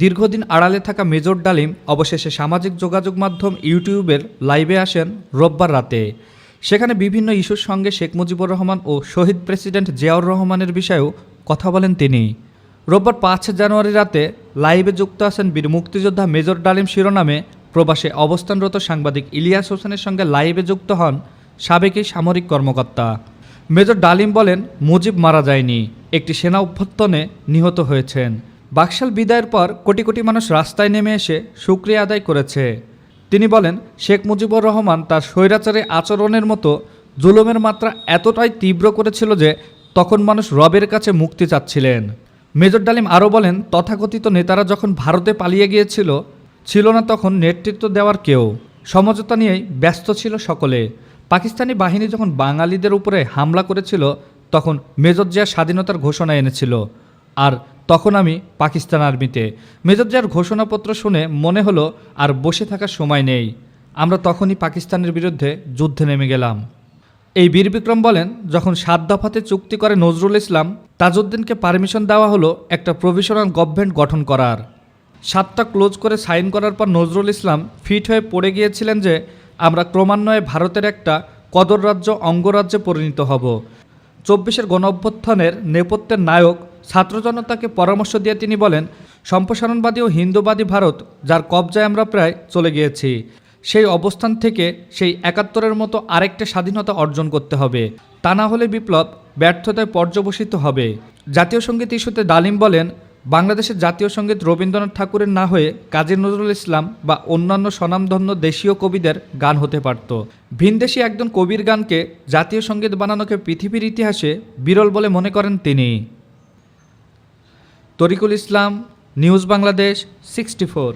দীর্ঘদিন আড়ালে থাকা মেজর ডালিম অবশেষে সামাজিক যোগাযোগ মাধ্যম ইউটিউবের লাইভে আসেন রোববার রাতে। সেখানে বিভিন্ন ইস্যুর সঙ্গে শেখ মুজিবুর রহমান ও শহীদ প্রেসিডেন্ট জিয়াউর রহমানের বিষয়েও কথা বলেন তিনি। রোববার পাঁচ জানুয়ারি রাতে লাইভে যুক্ত আছেন বীর মুক্তিযোদ্ধা মেজর ডালিম শিরোনামে প্রবাসে অবস্থানরত সাংবাদিক ইলিয়াস হোসেনের সঙ্গে লাইভে যুক্ত হন সাবেক এই সামরিক কর্মকর্তা। মেজর ডালিম বলেন, মুজিব মারা যায়নি, একটি সেনা অভ্যর্থনে নিহত হয়েছেন। বাকশাল বিদায়ের পর কোটি কোটি মানুষ রাস্তায় নেমে এসে সুক্রিয়া আদায় করেছে। তিনি বলেন, শেখ মুজিবুর রহমান তার স্বৈরাচারী আচরণের মতো জুলুমের মাত্রা এতটাই তীব্র করেছিল যে তখন মানুষ রবের কাছে মুক্তি চাচ্ছিলেন। মেজর ডালিম আরও বলেন, তথাকথিত নেতারা যখন ভারতে পালিয়ে গিয়েছিল, ছিল না তখন নেতৃত্ব দেওয়ার কেউ। সমঝোতা নিয়েই ব্যস্ত ছিল সকলে। পাকিস্তানি বাহিনী যখন বাঙালিদের উপরে হামলা করেছিল, তখন মেজর জিয়া স্বাধীনতার ঘোষণা এনেছিল। আর তখন আমি পাকিস্তান আর্মিতে। মেজর জিয়ার ঘোষণাপত্র শুনে মনে হলো, আর বসে থাকার সময় নেই। আমরা তখনই পাকিস্তানের বিরুদ্ধে যুদ্ধে নেমে গেলাম। এই বীর বিক্রম বলেন, যখন সাত দফাতে চুক্তি করে নজরুল ইসলাম, তাজউদ্দিনকে পারমিশন দেওয়া হলো একটা প্রভিশনাল গভর্নমেন্ট গঠন করার। সাতটা ক্লোজ করে সাইন করার পর নজরুল ইসলাম ফিট হয়ে পড়ে গিয়েছিলেন যে, আমরা ক্রমান্বয়ে ভারতের একটা কদর রাজ্য, অঙ্গরাজ্যে পরিণত হব। চব্বিশের গণ অভ্যুত্থানের নেপথ্যের নায়ক ছাত্র জনতাকে পরামর্শ দিয়ে তিনি বলেন, সম্প্রসারণবাদী ও হিন্দুবাদী ভারত, যার কবজায় আমরা প্রায় চলে গিয়েছি, সেই অবস্থান থেকে সেই একাত্তরের মতো আরেকটা স্বাধীনতা অর্জন করতে হবে। তা না হলে বিপ্লব ব্যর্থতায় পর্যবসিত হবে। জাতীয় সংগীত ইস্যুতে ডালিম বলেন, বাংলাদেশের জাতীয় সংগীত রবীন্দ্রনাথ ঠাকুরের না হয়ে কাজী নজরুল ইসলাম বা অন্যান্য স্বনামধন্য দেশীয় কবিদের গান হতে পারত। ভিনদেশি একজন কবির গানকে জাতীয় সংগীত বানানোকে পৃথিবীর ইতিহাসে বিরল বলে মনে করেন তিনি। Tariqul Islam news Bangladesh sixty four